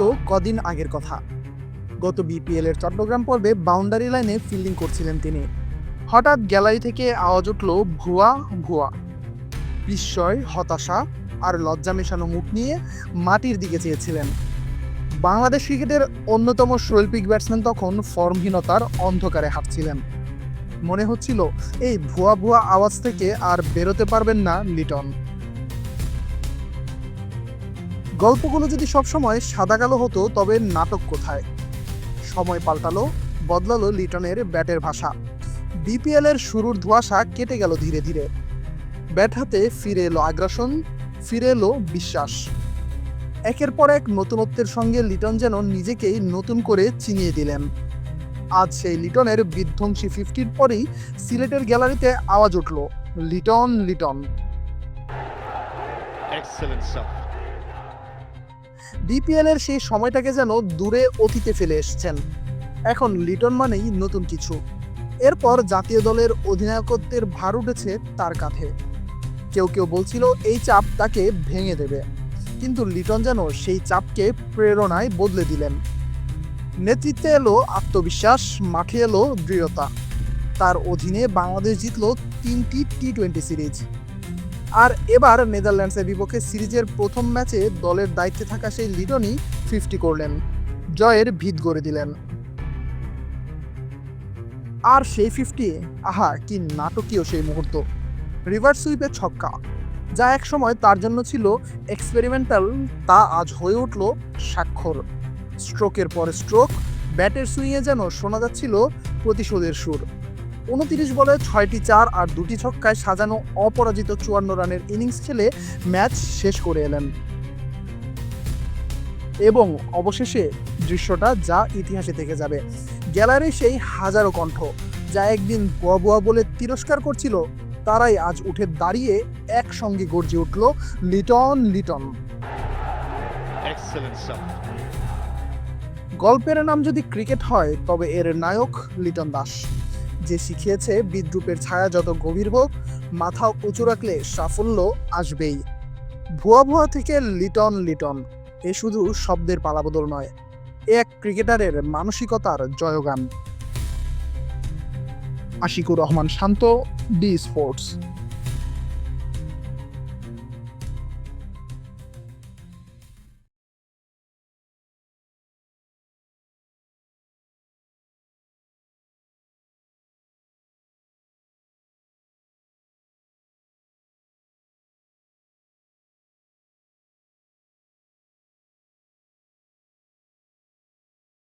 তো কদিন আগের কথা। গত বিপিএল এর চট্টগ্রাম পর্বে বাউন্ডারি লাইনে ফিল্ডিং করছিলেন তিনি। হঠাৎ গ্যালারি থেকে আওয়াজ উঠল, ভুয়া ভুয়া। বিস্ময়, হতাশা আর লজ্জা মেশানো মুখ নিয়ে মাটির দিকে চেয়েছিলেন। বাংলাদেশ ক্রিকেটের অন্যতম শৈল্পিক ব্যাটসম্যান তখন ফর্মহীনতার অন্ধকারে হাঁটছিলেন। মনে হচ্ছিল, এই ভুয়া ভুয়া আওয়াজ থেকে আর বেরোতে পারবেন না লিটন। গল্পগুলো যদি সবসময় সাদা কালো হতো, তবে নাটক কোথায়? সময় পাল্টালো, বদলালো লিটনের ব্যাটের ভাষা। বিপিএল এর শুরুর ধোঁয়াশা কেটে গেল ধীরে ধীরে। ব্যাট হাতে ফিরে এলো আগ্রাসন ফিরে এলো বিশ্বাস। একের পর এক নতুনত্বের সঙ্গে লিটন যেন নিজেকেই নতুন করে চিনিয়ে দিলেন। আজ সেই লিটনের বিধ্বংসী ফিফটির পরেই সিলেটের গ্যালারিতে আওয়াজ উঠল, Liton Liton. Excellent stuff. BPL এর সেই সময়টাকে যেন দূরে অতীতে ফেলে এসেছেন। এখন লিটন মানেই নতুন কিছু। এরপর জাতীয় দলের অধিনায়কত্বের ভার উঠেছে তার কাঁধে। কেউ কেউ বলছিল এই চাপ তাকে ভেঙে দেবে। কিন্তু লিটন যেন সেই চাপকে প্রেরণায় বদলে দিলেন। নেতৃত্বে এলো আত্মবিশ্বাস, মাঠে এলো দৃঢ়তা। তার অধীনে বাংলাদেশ জিতল তিনটি টি টোয়েন্টি সিরিজ। আর এবার নেদারল্যান্ডসের বিপক্ষে সিরিজের প্রথম ম্যাচে দলের দায়িত্বে থাকা সেই লিডনই ফিফটি করলেন। জয়ের ভিত গড়ে দিলেন। আর সেই ফিফটি আহা, কি নাটকীয় সেই মুহূর্ত। রিভার সুইপে ছক্কা, যা একসময় তার জন্য ছিল এক্সপেরিমেন্টাল তা আজ হয়ে উঠল স্বাক্ষর। স্ট্রোকের পরে স্ট্রোক, ব্যাটের সুইংয়ে যেন শোনা যাচ্ছিল প্রতিশোধের সুর। উনতিরিশ বলে ছয়টি চার আর দুটি ছক্কায় সাজানো অপরাজিত চুয়ান্ন রানের ইনিংস খেলে ম্যাচ শেষ করে এলেন। এবং অবশেষে দৃশ্যটা যা ইতিহাসে থেকে যাবে। গ্যালারি সেই হাজারো কণ্ঠ যা একদিন বুয়া বুয়া বলে তিরস্কার করছিল তারাই আজ উঠে দাঁড়িয়ে একসঙ্গে গর্জে উঠল লিটন লিটন। গল্পের নাম যদি ক্রিকেট হয় তবে এর নায়ক লিটন দাস। যে শিখিয়েছে, বিদ্রুপের ছায়া যত গভীর হোক মাথা উঁচু রাখলে সাফল্য আসবেই। ভুয়া ভুয়া থেকে লিটন লিটন, এ শুধু শব্দের পালাবদল নয় এক ক্রিকেটারের মানসিকতার জয়গান। Ashiqur Rahman Shanto, D sports.